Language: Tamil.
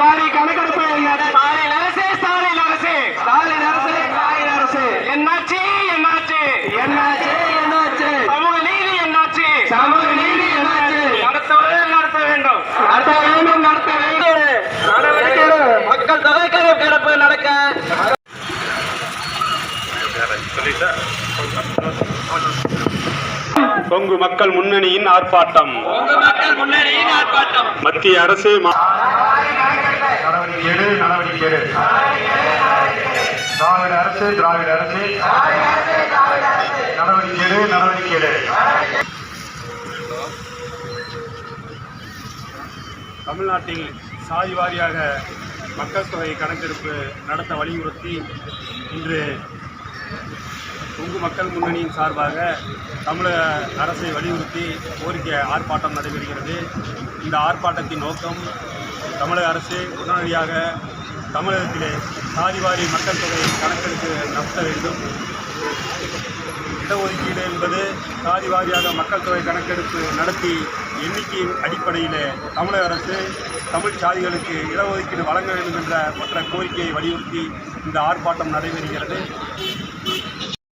வாரி கணக்கெடுப்பு ஸ்டாலின் அரசு அரசு. ஸ்டாலின் அரசு என்னாச்சு என்னாச்சு? என்னாச்சு என்னாச்சு? சமூக நீதி என்னாச்சு? சமூக நீதி என்னாச்சு? நடத்த வேண்டும். நடத்த வேண்டும் நடத்த வேண்டும். மக்கள் தொகை கணக்கெடுப்பு நடக்க. கொங்கு மக்கள் முன்னணியின் ஆர்ப்பாட்டம். மத்திய அரசு எடு நடவடிக்கை எடு திராவிட அரசு திராவிட அரசு. நடவடிக்கை எடு நடவடிக்கை எடு தமிழ்நாட்டில் சாதி வாரியாக மக்கள் தொகை கணக்கெடுப்பு நடத்த வலியுறுத்தி இன்று கொங்கு மக்கள் முன்னணியின் சார்பாக தமிழக அரசை வலியுறுத்தி கோரிக்கை ஆர்ப்பாட்டம் நடைபெறுகிறது. இந்த ஆர்ப்பாட்டத்தின் நோக்கம் தமிழக அரசு உடனடியாக தமிழகத்திலே சாதிவாரி மக்கள் தொகை கணக்கெடுப்பு நடத்த வேண்டும். இடஒதுக்கீடு என்பது சாதி வாரியாக மக்கள் தொகை கணக்கெடுப்பு நடத்தி எண்ணிக்கையின் அடிப்படையில் தமிழக அரசு தமிழ் சாதிகளுக்கு இடஒதுக்கீடு வழங்க வேண்டும் என்ற மற்ற கோரிக்கையை வலியுறுத்தி இந்த ஆர்ப்பாட்டம் நடைபெறுகிறது.